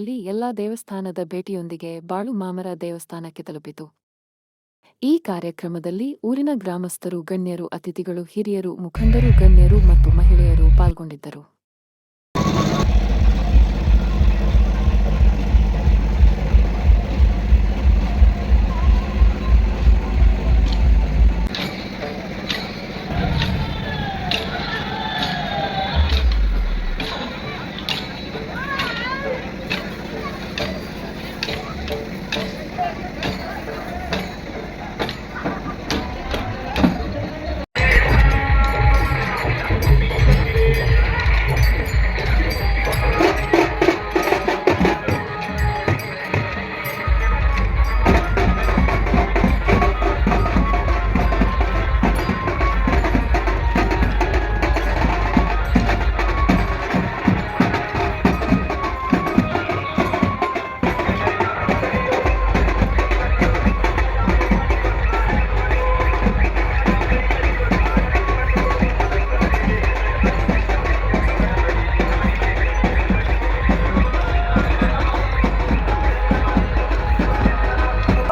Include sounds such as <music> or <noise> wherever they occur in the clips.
ಅಲ್ಲಿ ಎಲ್ಲಾ ದೇವಸ್ಥಾನದ ಭೇಟಿಯೊಂದಿಗೆ ಬಾಳು ಮಾಮರ ದೇವಸ್ಥಾನಕ್ಕೆ ತಲುಪಿತು. ಈ ಕಾರ್ಯಕ್ರಮದಲ್ಲಿ ಊರಿನ ಗ್ರಾಮಸ್ಥರು, ಗಣ್ಯರು, ಅತಿಥಿಗಳು, ಹಿರಿಯರು, ಮುಖಂಡರು, ಗಣ್ಯರು ಮತ್ತು ಮಹಿಳೆಯರು ಪಾಲ್ಗೊಂಡಿದ್ದರು.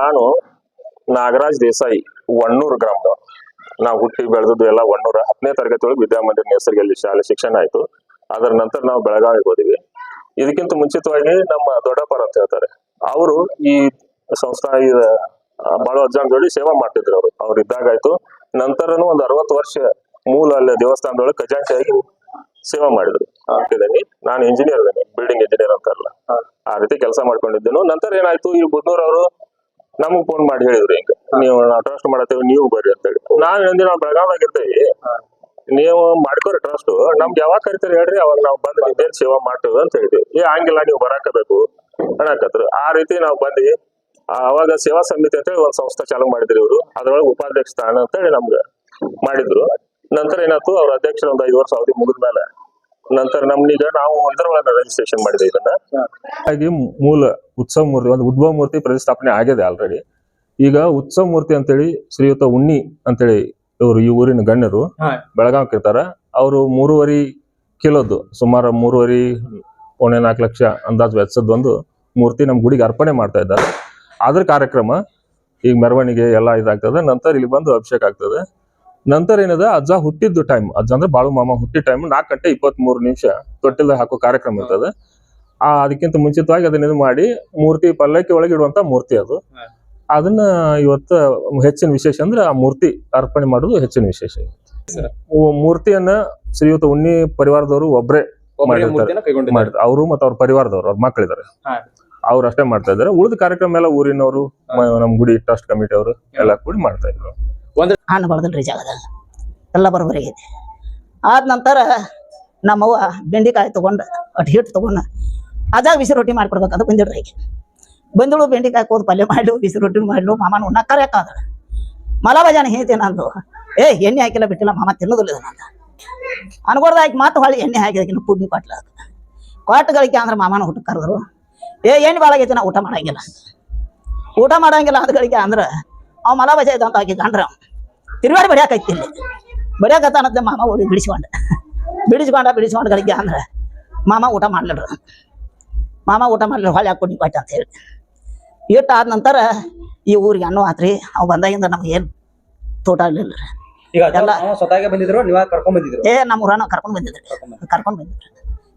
ನಾನು ನಾಗರಾಜ್ ದೇಸಾಯಿ ಒಣ್ಣೂರು ಗ್ರಾಮದ. ನಾವು ಹುಟ್ಟಿ ಬೆಳೆದದ್ದು ಎಲ್ಲ ಒಣ್ಣೂರ ಹತ್ತನೇ ತರಗತಿ ಒಳಗೆ ವಿದ್ಯಾಮಂದಿರ ಹೆಸರಿನಲ್ಲಿ ಶಾಲೆ ಶಿಕ್ಷಣ ಆಯ್ತು. ಅದರ ನಂತರ ನಾವು ಬೆಳಗಾವಿಗೆ ಹೋದಿವಿ. ಇದಕ್ಕಿಂತ ಮುಂಚಿತವಾಗಿ ನಮ್ಮ ದೊಡ್ಡಪ್ಪರ ಅಂತ ಹೇಳ್ತಾರೆ. ಅವರು ಈ ಸಂಸ್ಥಾ ಬಹಳ ಅಜ್ಜಾನ್ ಜೋಡಿ ಸೇವಾ ಮಾಡ್ತಿದ್ರು ಅವರು. ಅವ್ರು ಇದ್ದಾಗಾಯ್ತು ನಂತರನು ಒಂದು ಅರವತ್ತು ವರ್ಷ ಮೂಲ ಅಲ್ಲಿ ದೇವಸ್ಥಾನದೊಳಗೆ ಖಜಾಂಚಿಯಾಗಿ ಸೇವಾ ಮಾಡಿದ್ರು. ಆಗ್ತಿದ್ದೀನಿ ನಾನು ಇಂಜಿನಿಯರ್ ಇದ್ದೇನೆ ಬಿಲ್ಡಿಂಗ್ ಇಂಜಿನಿಯರ್ ಅಂತಾರಲ್ಲ ಆ ರೀತಿ ಕೆಲಸ ಮಾಡ್ಕೊಂಡಿದ್ದೇನು. ನಂತರ ಏನಾಯ್ತು, ಈ ಬುದ್ನೂರ್ ಅವರು ನಮಗ್ ಫೋನ್ ಮಾಡಿ ಹೇಳಿದ್ರು ಹಿಂಗ. ನೀವು ನಾವು ಟ್ರಸ್ಟ್ ಮಾಡತ್ತೇವೆ, ನೀವು ಬರ್ರಿ ಅಂತ ಹೇಳಿ. ನಾವ್ ಏನಂದ್ರೆ ನಾವ್ ಬೆಳಗಾವ್ದಾಗ ಇರ್ತೇವಿ. ನೀವು ಮಾಡ್ಕೋರಿ ಟ್ರಸ್ಟ್ ನಮ್ಗೆ ಯಾವಾಗ ಕರಿತೀರಿ ಹೇಳ್ರಿ, ಅವಾಗ ನಾವು ಬಂದು ನಿಮ್ದೇನ್ ಸೇವಾ ಮಾಡ್ತೇವೆ ಅಂತ ಹೇಳಿದ್ವಿ. ಏ, ಹಂಗಿಲ್ಲ, ನೀವು ಬರಾಕಬೇಕು ಅನ್ನಕತ್ರು. ಆ ರೀತಿ ನಾವು ಬಂದ್ವಿ. ಅವಾಗ ಸೇವಾ ಸಮಿತಿ ಅಂತ ಹೇಳಿ ಒಂದ್ ಸಂಸ್ಥೆ ಚಾಲೂ ಮಾಡಿದ್ರಿ ಇವರು. ಅದ್ರೊಳಗೆ ಉಪಾಧ್ಯಕ್ಷ ಸ್ಥಾನ ಅಂತ ಹೇಳಿ ನಮ್ಗ ಮಾಡಿದ್ರು. ನಂತರ ಏನಾಯ್ತು, ಅವ್ರ ಅಧ್ಯಕ್ಷರ ಒಂದ್ ಐದು ವರ್ಷ ಅವಧಿ ಮುಗಿದ್ಮೇಲೆ ನಂತರ ನಮ್ನೀಗ ನಾವು ಇದರೊಳಗೆ ರಿಜಿಸ್ಟ್ರೇಷನ್ ಮಾಡಿದೆ ಇದನ್ನ. ಹಾಗಾಗಿ ಮೂಲ ಉತ್ಸವ ಮೂರ್ತಿ ಒಂದು ಉದ್ಭವ ಮೂರ್ತಿ ಪ್ರತಿಷ್ಠಾಪನೆ ಆಗಿದೆ ಆಲ್ರೆಡಿ ಈಗ ಉತ್ಸವ ಮೂರ್ತಿ ಅಂತೇಳಿ ಶ್ರೀಯುತ ಉಣ್ಣಿ ಅಂತೇಳಿ ಇವರು ಈ ಊರಿನ ಗಣ್ಯರು ಬೆಳಗಾವಿ ಇರ್ತಾರ ಅವರು ಮೂರುವರಿ ಕಿಲೋದು ಸುಮಾರು ಮೂರುವರಿ ಒಣೆ ನಾಲ್ಕು ಲಕ್ಷ ಅಂದಾಜು ವೆಚ್ಚದ ಒಂದು ಮೂರ್ತಿ ನಮ್ಮ ಗುಡಿಗೆ ಅರ್ಪಣೆ ಮಾಡ್ತಾ ಇದ್ದಾರೆ. ಅದ್ರ ಕಾರ್ಯಕ್ರಮ ಈಗ ಮೆರವಣಿಗೆ ಎಲ್ಲ ಇದಾಗ್ತದೆ. ನಂತರ ಇಲ್ಲಿ ಬಂದು ಅಭಿಷೇಕ ಆಗ್ತದೆ. ನಂತರ ಏನದ ಅಜ್ಜ ಹುಟ್ಟಿದ್ದು ಟೈಮ್ ಅಜ್ಜ ಅಂದ್ರೆ ಬಾಳು ಮಾಮ ಹುಟ್ಟಿದ ಟೈಮ್ ನಾಲ್ಕು ಗಂಟೆ ಇಪ್ಪತ್ತ್ ಮೂರು ನಿಮಿಷ ತೊಟ್ಟಿಲ್ದ ಹಾಕೋ ಕಾರ್ಯಕ್ರಮ ಇರ್ತದ. ಆ ಅದಕ್ಕಿಂತ ಮುಂಚಿತವಾಗಿ ಅದನ್ನ ಇದು ಮಾಡಿ ಮೂರ್ತಿ ಪಲ್ಲಕ್ಕಿ ಒಳಗೆ ಇಡುವಂತ ಮೂರ್ತಿ ಅದು. ಅದನ್ನ ಇವತ್ತ ಹೆಚ್ಚಿನ ವಿಶೇಷ ಅಂದ್ರೆ ಆ ಮೂರ್ತಿ ಅರ್ಪಣೆ ಮಾಡೋದು ಹೆಚ್ಚಿನ ವಿಶೇಷ. ಮೂರ್ತಿಯನ್ನ ಶ್ರೀಯುತ ಉಣ್ಣಿ ಪರಿವಾರದವರು ಒಬ್ರೇ ಒಬ್ಬರೇ ಮಾಡಿರ್ತಾರೆ. ಅವರು ಮತ್ತೆ ಅವ್ರ ಪರಿವಾರದವರು ಅವ್ರ ಮಕ್ಕಳಿದ್ದಾರೆ. ಅವ್ರು ಅಷ್ಟೇ ಮಾಡ್ತಾ ಇದಾರೆ. ಉಳಿದ ಕಾರ್ಯಕ್ರಮ ಎಲ್ಲ ಊರಿನವರು ನಮ್ ಗುಡಿ ಟ್ರಸ್ಟ್ ಕಮಿಟಿ ಅವರು ಎಲ್ಲ ಕೂಡಿ ಮಾಡ್ತಾ ಇದ್ರು. ಹಣ್ಣು ಬೆಳೆದಿಲ್ರಿ ಜಾಗದಾಗ. ಎಲ್ಲ ಬರೋಬ್ಬರಿ ಆಗೈತಿ. ಆದ ನಂತರ ನಮ್ಮವ್ವ ಬೆಂಡಿಕಾಯಿ ತಗೊಂಡು ಅಟ್ ಹಿಟ್ಟು ತೊಗೊಂಡು ಅದಾಗ ಬಿಸಿ ರೊಟ್ಟಿ ಮಾಡ್ಕೊಡ್ಬೇಕಂತ ಬಂದಿಡ್ರಿ ಈಗ ಬಂದಳು ಬೆಂಡಿಕಾಯಿ ಕೋದು ಪಲ್ಯ ಮಾಡಿ ಬಿಸಿ ರೊಟ್ಟಿ ಮಾಡಿಲು, ಮಾಮನ ಉಣ್ಣ ಕರೆಯಕ್ಕಾದ ಮಲ ಬಜಾನ ಹೇಳ್ತೇನೆ ಅಂದು ಏ, ಎಣ್ಣೆ ಹಾಕಿಲ್ಲ ಬಿಟ್ಟಿಲ್ಲ, ಮಾಮ ತಿನ್ನೋದಿಲ್ಲ ಅಂತ ಅನ್ಕೊಡ್ದ ಆಯ್ಕೆ ಮಾತು ಹೊಳ್ಳಿ, ಎಣ್ಣೆ ಹಾಕಿದಕ್ಕಿನ್ನ ಪುಡ್ನಿ ಕೊಟ್ಲ ಕೊಟ್ಟಗಳಿಗೆ ಅಂದ್ರೆ ಮಾಮನ ಊಟ ಕರೆದ್ರು. ಏ, ಎಣ್ಣೆ ಭಾಳ ಆಗೈತಿ, ನಾ ಊಟ ಮಾಡಂಗಿಲ್ಲ. ಊಟ ಮಾಡಂಗಿಲ್ಲ ಗಳಿಕೆ ಅಂದ್ರೆ, ಅವ್ ಮಲ ಬಜ ಇದ್ದಂತ ಆಕಿ ಗಂಡ್ರ. ತಿರುಗಾಡಿ ಬಡಿಯಾಕೈತಿ ಇಲ್ಲಿ. ಬಡಿಯಾಕತ್ತಾನಂತೆ ಮಾಮ ಹೋಗಿ ಬಿಡಿಸ್ಕೊಂಡ. ಬಿಡಿಸ್ಕೊಂಡ ಬಿಡಿಸ್ಕೊಂಡು ಗಳಿಗೆ ಅಂದ್ರೆ ಮಾಮ ಊಟ ಮಾಡ್ಲಿಡ್ರು ಮಾಮ ಊಟ ಮಾಡ್ಲಿ ಹೊಳೆ ಹಾಕೊಂಡು ಕೊಟ್ಟ ಅಂತ ಹೇಳಿ. ಇಟ್ಟು ಆದ ನಂತರ ಈ ಊರಿಗೆ ಅನ್ನೋ ಆತ್ರಿ ಅವ್ ಬಂದಾಗಿಂದ ನಮ್ಗೆ ಏನು ತೋಟ ಇರ್ಲಿಲ್ಲ ಎಲ್ಲ- ಎಲ್ಲ ಬಂದಿದ್ರು ಕರ್ಕೊಂಡ್ ಬಂದಿದ್ರು? ಏ ನಮ್ಮ ಊರನ್ನ ಕರ್ಕೊಂಡ್ ಬಂದಿದ್ರಿ ಕರ್ಕೊಂಡು ಬಂದಿದ್ರು.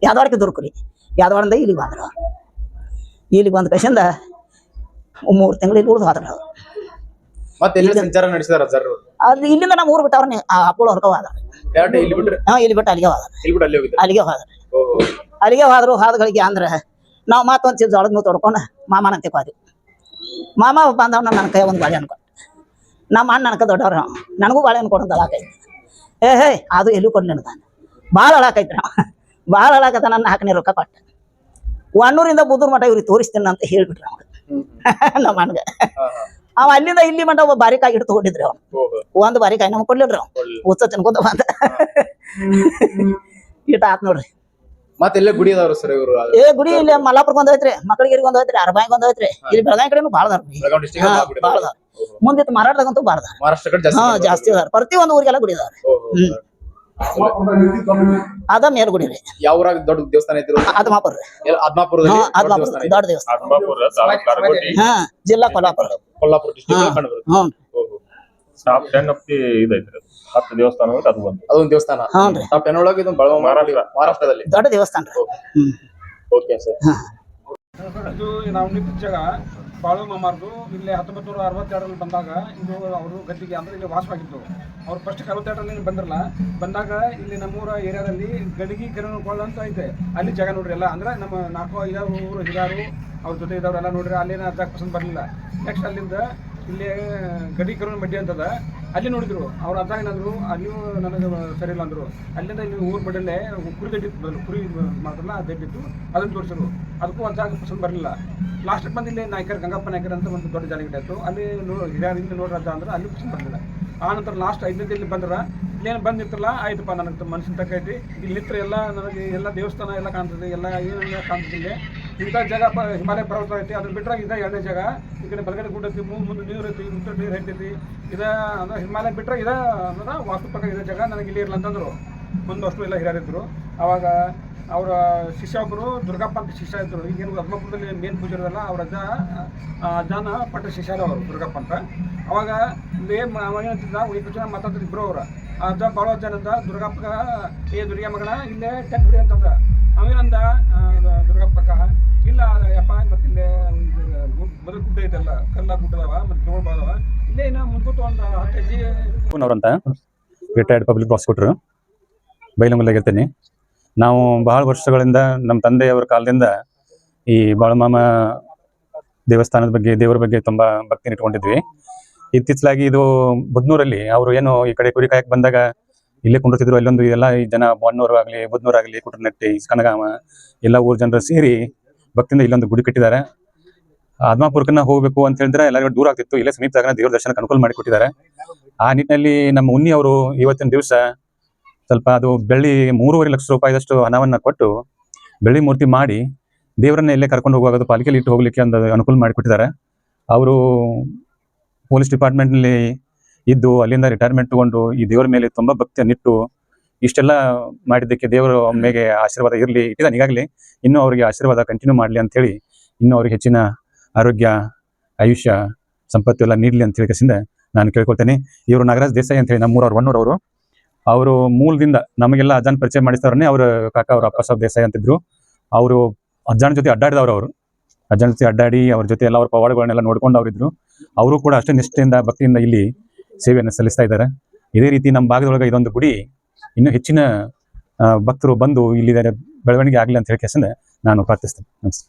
ಯಾದವಾಡಕ್ಕೆ ದುರ್ಕುರಿ. ಯಾದವಾಡಿಂದ ಇಲ್ಲಿಗೆ ಬಂದ್ರು. ಇಲ್ಲಿಗೆ ಬಂದ ಕಸಿಂದ ಮೂರು ಇಲ್ಲಿ ಉಳಿದು ಹೋದ್ರು. ಮತ್ತೆ ಸಂಚಾರ ನಡೆಸಿದಾರ ಸರ್ ಅಲ್ಲಿ ಇಲ್ಲಿಂದ ನಮ್ಮ ಊರು ಬಿಟ್ಟವ್ರನ್ನ ಅಪ್ಪಳು ಹೊರ್ಕೊ ಹೋದ ಹಾ ಇಲ್ಲಿ ಬಿಟ್ಟು ಅಲ್ಲಿಗೆ ಹೋದ ಬಿಟ್ಟು ಅಲ್ಲಿಗೆ ಹೋದ ಅಲ್ಲಿಗೆ ಹೋದ್ರು ಹಾದಗಳಿಗೆ ಅಂದ್ರೆ ನಾವು ಮತ್ತೊಂದು ಚೀಲ ಜೋಳದ ತೊಡ್ಕೊಂಡು ಮಾಮನಂತೆ ಹೋದ್ವಿ. ಮಾಮ ಬಂದವನ ನನ್ನ ಕೈ ಒಂದು ಬಾಳೆ ಅನ್ಕೊಂಡು. ನಮ್ಮ ಅಣ್ಣ ನನಕ ದೊಡ್ಡವ್ರ ನನಗೂ ಬಾಳೆ ಅನ್ಕೊಂಡು ಅಳಾಕೈತಿ ಏ ಹೇ ಅದು ಎಲ್ಲೂ ಕೊಡ್ಲಿ ನಾನು ಭಾಳ ಅಳಾಕೈತಿ ನಾವು ಭಾಳ ಅಳಾಕತ್ತ ನನ್ನ ನಾಲ್ಕನೇ ರೊಕ್ಕ ಕೊಟ್ಟ. ಒಣ್ಣೂರಿಂದ ಬುದೂರ್ ಮಠ ಇವ್ರಿಗೆ ತೋರಿಸ್ತೀನಿ ಅಂತ ಹೇಳ್ಬಿಟ್ರಿ ಅವಾಗ <laughs> ನಮ್ಮ ಅಣ್ಣಗೆ. ಅವ ಅಲ್ಲಿಂದ ಇಲ್ಲಿ ಮಂಡ ಒಬ್ಬ ಬಾರಿಕಾಯಿ ಇಟ್ಟು ತಗೊಂಡಿದ್ರಿ ಅವ್. ಒಂದ್ ಒಂದು ಬಾರಿಕಾಯಿ ನಮ್ಗೆ ಕೊಡ್ಲಿಲ್ರಿ ಅವ್. ಉತ್ಸ ತಿನ್ಕೋತ ಬಂದ ಇಟ ಆತ್ ನೋಡ್ರಿ. ಮತ್ತೆ ಗುಡಿ ಅದಾವ್ರ ಸರ್ ಇವರು? ಏ ಗುಡಿ ಇಲ್ಲಿ ಮಲ್ಲಾಪುರಕ್ಕೆ ಒಂದ್ ಐತ್ರಿ ಮಕ್ಕಳಿಗೆ ಒಂದ್ ಐತ್ರಿ ಅರಬಾಯಿಗೆ ಒಂದ್ ಐತ್ರಿ ಇಲ್ಲಿ ಬೆಳಗಾವಿ ಕಡೆನು ಬಾಳ ಭಾಳ ಮುಂದಿತ್ತು ಮಾರಾಟದಾಗಂತೂ ಭಾಳ ಜಾಸ್ತಿ ಜಾಸ್ತಿ ಅದಾರ ಪ್ರತಿ ಒಂದು ಊರಿಗೆಲ್ಲ ಗುಡಿ ಅದಾರ ಹ್ಮ್. ಅದ ಮೇಲ್ಗುಡಿ ರೀ. ಯಾವ ಊರಾಗ ದೊಡ್ಡ ದೇವಸ್ಥಾನ ಐತಿ ಆದ್ಮಾಪುರ ಅದ್ಮಾಪುರ ಆದ್ಮಾಪುರದಲ್ಲಿ ದೊಡ್ಡ ಆದ್ಮಾಪುರ ದೇವಸ್ಥಾನ ಹಾ ಜಿಲ್ಲಾ Kolhapur. Kolhapur district top ten of the ಇದೈತ್ರಿ ಅದು. ಹತ್ತು ದೇವಸ್ಥಾನ ಅದು ಒಂದು ಅದೊಂದು ದೇವಸ್ಥಾನ. ಇದು ಮಹಾರಾಷ್ಟ್ರ. ಮಹಾರಾಷ್ಟ್ರದಲ್ಲಿ. ದೊಡ್ಡ ದೇವಸ್ಥಾನ ಓಕೆ ಸರ್ ಇದು ನಾವು ನಿಂತ ಜಾಗ ಬಾಳು ಮಾಮಾರ್ದು ಇಲ್ಲಿ ಹತ್ತೊಂಬತ್ತು ನೂರ ಅರವತ್ತೆರಡರಲ್ಲಿ ಬಂದಾಗ ಇದು ಅವರು ಗದ್ದಿಗೆ ಅಂದರೆ ಇಲ್ಲಿ ವಾಸವಾಗಿತ್ತು. ಅವ್ರು ಫಸ್ಟ್ ಅರವತ್ತೆರಡರಲ್ಲಿ ಬಂದಿರಲ್ಲ. ಬಂದಾಗ ಇಲ್ಲಿ ನಮ್ಮೂರ ಏರಿಯಾದಲ್ಲಿ ಗಡಿಗೆ ಕೆರೆಕೊಳ್ಳ ಅಂತ ಐತೆ. ಅಲ್ಲಿ ಜಾಗ ನೋಡ್ರಿ ಎಲ್ಲ. ಅಂದ್ರೆ ನಮ್ಮ ನಾಲ್ಕು, ಐದಾರು ಊರು ಹಿರಾರು, ಅವ್ರ ಜೊತೆ ಇದ್ದವರೆಲ್ಲ ನೋಡ್ರಿ, ಅಲ್ಲೇನ ಅರ್ಧ ಪಸಂದ್ ಬರಲಿಲ್ಲ. ನೆಕ್ಸ್ಟ್ ಅಲ್ಲಿಂದ ಇಲ್ಲಿ ಗಡಿ, ಕಿರಣ ಮಡ್ಡಿ ಅಂತದ. ಅಲ್ಲಿ ನೋಡಿದ್ರು, ಅವ್ರ ಅಜ್ಜ ಏನಂದ್ರು ಅಲ್ಲಿಯೂ ನನಗೆ ಸರಿ ಇಲ್ಲ ಅಂದ್ರು, ಅಲ್ಲಿಂದ ಇಲ್ಲಿ ಊರ್ ಬಡಲ್ಲೇ ಕುರಿ ಗಡ್ಡಿತ್ತು ಕುರಿ ಮಾತ್ರಲ್ಲ ದಡ್ಡಿತ್ತು ಅದನ್ನು ತೋರಿಸಿದ್ರು. ಅದಕ್ಕೂ ಅಜ್ಜ ಪಸಂದ್ ಬರಲಿಲ್ಲ. ಲಾಸ್ಟ್ ಬಂದು ಇಲ್ಲಿ ನಾಯ್ಕರ್, ಗಂಗಪ್ಪ ನಾಯ್ಕರ್ ಅಂತ ಒಂದು ದೊಡ್ಡ ಜಾಗ ಇತ್ತು. ಅಲ್ಲಿ ಹಿರಿಯರಿಂದ ನೋಡ್ರ ಅಂದ್ರೆ ಅಲ್ಲಿ ಪಸಂದ್ ಬರಲಿಲ್ಲ. ಆ ನಂತರ ಲಾಸ್ಟ್ ಐದನೇದು ಇಲ್ಲಿ ಬಂದ್ರೆ, ಇಲ್ಲೇನು ಬಂದಿತ್ತಲ್ಲ ಆಯ್ತಪ್ಪ, ನನಗೆ ಮನಸ್ಸಿನ ತಕ್ಕ ಐತಿ. ಇಲ್ಲಿ ನಿಂತ್ರೆ ಎಲ್ಲ ನನಗೆ ಎಲ್ಲ ದೇವಸ್ಥಾನ ಎಲ್ಲ ಕಾಣ್ತದೆ, ಎಲ್ಲ ಏನೆಲ್ಲ ಕಾಣ್ತದೆ ಇಲ್ಲಿ ಇಂಥ ಜಾಗ ಪ ಹಿಮಾಲಯ ಪರ್ವತ ಐತಿ ಅದನ್ನ ಬಿಟ್ಟರೆ ಇದ ಎರಡನೇ ಜಾಗ. ಈ ಕಡೆ ಬಲಗಡೆ ಗುಡ್ಡ ಐತಿ ಮುಂದೆ ಮುಂದೆ ನೀರು ಐತಿ ಮುಂದೆ ನೀರು ಐತೈತಿ ಇದ ಅಂದ್ರೆ ಹಿಮಾಲಯ ಬಿಟ್ಟರೆ ಇದ ಅಂದ್ರೆ ವಾಸ್ತು ಪ್ರಕಾರ ಇದೇ ಜಾಗ ನನಗೆ ಇಲ್ಲಿ ಇರಲ್ಲ ಅಂತಂದ್ರು. ಮುಂದೆ ಅಷ್ಟು ಎಲ್ಲ ಹಿರಿಯರಿದ್ರು ಅವಾಗ ಅವರ ಶಿಷ್ಯ ಒಬ್ಬರು ದುರ್ಗಪ್ಪ ಅಂತ ಶಿಷ್ಯ ಇದ್ರು. ಈಗೇನು ಹದ್ಮಪುರದಲ್ಲಿ ಮೇನ್ ಪೂಜೆ ಇರೋದಲ್ಲ ಅವ್ರ ಅಜ್ಜ ಅಜ್ಜನ ಪಟ್ಟ ಶಿಷ್ಯರು ಅವರು ದುರ್ಗಪ್ಪ ಅಂತ. ಅವಾಗ ಅವ ಏನಂತಿದ್ದ ಎಷ್ಟು ಜನ ಮಾತಾಡ್ತಿದ್ರು ಇಬ್ರು ಅವ್ರ. ಅಜ್ಜ ಭಾಳ ಜನಂದ ದುರ್ಗಪ್ಪಗ ಏ ದುರ್ಗಾ ಮಗನ ಇಲ್ಲೇ ಟೆಕ್ ಬಿಡಿ ಅಂತಂದ. ಅವೇನಂದ ಆ, ದ- ದುರ್ಗಪ್ಪಗ ಇಲ್ಲ ಯಪ್ಪ, ಮತ್ತೆ ಇಲ್ಲೇ ಮೊದಲು ಗುಡ್ಡ ಕಲ್ಲ ಗುಡ್ಡದವ ಮತ್ತೆ ತೋಳ್ಬಾದವ ಇಲ್ಲೇ ಇನ್ನ ಒಂದು ಹತ್ತು ಅವರಂತ ರಿಟೈರ್ಡ್ ಪಬ್ಲಿಕ್ ಪ್ರಾಸಿಕ್ಯೂಟರ್ ಬೈಲಂಗಲ್ಲಾಗಿರ್ತೀನಿ ನಾವು ಬಹಳ ವರ್ಷಗಳಿಂದ ನಮ್ಮ ತಂದೆಯವರ ಕಾಲದಿಂದ ಈ ಬಾಳಮಾಮ ದೇವಸ್ಥಾನದ ಬಗ್ಗೆ, ದೇವರ ಬಗ್ಗೆ ತುಂಬಾ ಭಕ್ತಿ ಇಟ್ಕೊಂಡಿದ್ವಿ. ಇತ್ತೀಚಲಾಗಿ ಇದು ಬುದ್ನೂರಲ್ಲಿ ಅವರು ಏನು ಈ ಕಡೆ ಕುರಿ ಕಾಯಕ್ ಬಂದಾಗ ಇಲ್ಲೇ ಕುಂಡಿರ್ತಿದ್ರು, ಅಲ್ಲೊಂದು ಎಲ್ಲ ಈ ಜನ ಬನ್ನೂರು ಆಗಲಿ, ಬುದ್ನೂರು ಆಗಲಿ ಕುಟನಟ್ಟಿ ಕನಗಾಮ, ಎಲ್ಲ ಊರ್ ಜನರು ಸೇರಿ ಭಕ್ತಿಯಿಂದ ಇಲ್ಲೊಂದು ಗುಡಿ ಕಟ್ಟಿದ್ದಾರೆ. ಆದ್ಮಾಪುರಕನ್ನ ಹೋಗಬೇಕು ಅಂತ ಹೇಳಿದ್ರೆ ಎಲ್ಲರಿಗೂ ದೂರ ಆಗ್ತಿತ್ತು. ಇಲ್ಲೇ ಸಮೀಪದಾಗ ದೇವ್ರ ದರ್ಶನಕ್ಕೆ ಅನುಕೂಲ ಮಾಡಿ ಕೊಟ್ಟಿದ್ದಾರೆ ಆ ನಿಟ್ಟಿನಲ್ಲಿ ನಮ್ಮ ಉನ್ನಿ ಅವರು ಇವತ್ತಿನ ದಿವಸ ಸ್ವಲ್ಪ ಅದು ಬೆಳ್ಳಿ ಮೂರುವರೆ ಲಕ್ಷ ರೂಪಾಯಿದಷ್ಟು ಹಣವನ್ನ ಕೊಟ್ಟು ಬೆಳ್ಳಿ ಮೂರ್ತಿ ಮಾಡಿ ದೇವರನ್ನ ಇಲ್ಲೇ ಕರ್ಕೊಂಡು ಹೋಗುವಾಗ ಅದು ಪಾಲಿಕೆಯಲ್ಲಿ ಇಟ್ಟು ಹೋಗ್ಲಿಕ್ಕೆ ಒಂದು ಅನುಕೂಲ ಮಾಡಿಕೊಟ್ಟಿದ್ದಾರೆ. ಅವರು ಪೊಲೀಸ್ ಡಿಪಾರ್ಟ್ಮೆಂಟ್ನಲ್ಲಿ ಇದ್ದು ಅಲ್ಲಿಂದ ರಿಟೈರ್ಮೆಂಟ್ ತಗೊಂಡು ಈ ದೇವರ ಮೇಲೆ ತುಂಬಾ ಭಕ್ತಿಯನ್ನಿಟ್ಟು ಇಷ್ಟೆಲ್ಲ ಮಾಡಿದ್ದಕ್ಕೆ ದೇವರು ಒಮ್ಮೆಗೆ ಆಶೀರ್ವಾದ ಇರಲಿ. ಇಟ್ಟಿದ್ದಾನೆ. ಈಗಾಗಲೇ ಇನ್ನೂ ಅವರಿಗೆ ಆಶೀರ್ವಾದ ಕಂಟಿನ್ಯೂ ಮಾಡಲಿ ಅಂತ ಹೇಳಿ ಇನ್ನೂ ಅವ್ರಿಗೆ ಹೆಚ್ಚಿನ ಆರೋಗ್ಯ, ಆಯುಷ್ಯ, ಸಂಪತ್ತು ಎಲ್ಲ ನೀಡಲಿ ಅಂತ ಹೇಳಿ ನಾನು ಕೇಳ್ಕೊಳ್ತೇನೆ. ಇವರು ನಾಗರಾಜ್ ದೇಸಾಯಿ ಅಂತ ಹೇಳಿ ನಮ್ಮೂರವ್ರು ಒನ್ನೂರವರು ಅವರು. ಮೂಲದಿಂದ ನಮಗೆಲ್ಲ ಅಜ್ಜಾನ್ ಪರಿಚಯ ಮಾಡಿಸ್ತಾರನೇ ಅವರು ಕಾಕ, ಅವರು ಅಪ್ಪ ಸಾಬ್ ದೇಸಾಯಿ ಅಂತಿದ್ರು ಅವರು ಅಜ್ಜಾನ ಜೊತೆ ಅಡ್ಡಾಡಿದವರು ಅವರು. ಅಜ್ಜನ ಜೊತೆ ಅಡ್ಡಾಡಿ ಅವ್ರ ಜೊತೆ ಎಲ್ಲ ಅವ್ರ ಪವಾಡಗಳನ್ನೆಲ್ಲ ನೋಡ್ಕೊಂಡು ಅವರಿದ್ರು ಅವರು ಕೂಡ ಅಷ್ಟೇ ನಿಷ್ಠೆಯಿಂದ, ಭಕ್ತಿಯಿಂದ ಇಲ್ಲಿ ಸೇವೆಯನ್ನು ಸಲ್ಲಿಸ್ತಾ ಇದ್ದಾರೆ. ಇದೇ ರೀತಿ ನಮ್ಮ ಭಾಗದೊಳಗೆ ಇದೊಂದು ಗುಡಿ. ಇನ್ನೂ ಹೆಚ್ಚಿನ ಭಕ್ತರು ಬಂದು ಇಲ್ಲಿ ಬೆಳವಣಿಗೆ ಆಗಲಿ ಅಂತ ಹೇಳಿ ಕೆಸಂದ ನಾನು ಪ್ರಾರ್ಥಿಸ್ತೇನೆ. ನಮಸ್ತೆ.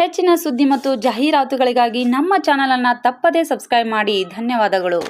ಹೆಚ್ಚಿನ ಸುದ್ದಿ ಮತ್ತು ಜಾಹೀರಾತುಗಳಿಗಾಗಿ ನಮ್ಮ ಚಾನಲನ್ನು ತಪ್ಪದೇ ಸಬ್ಸ್ಕ್ರೈಬ್ ಮಾಡಿ. ಧನ್ಯವಾದಗಳು.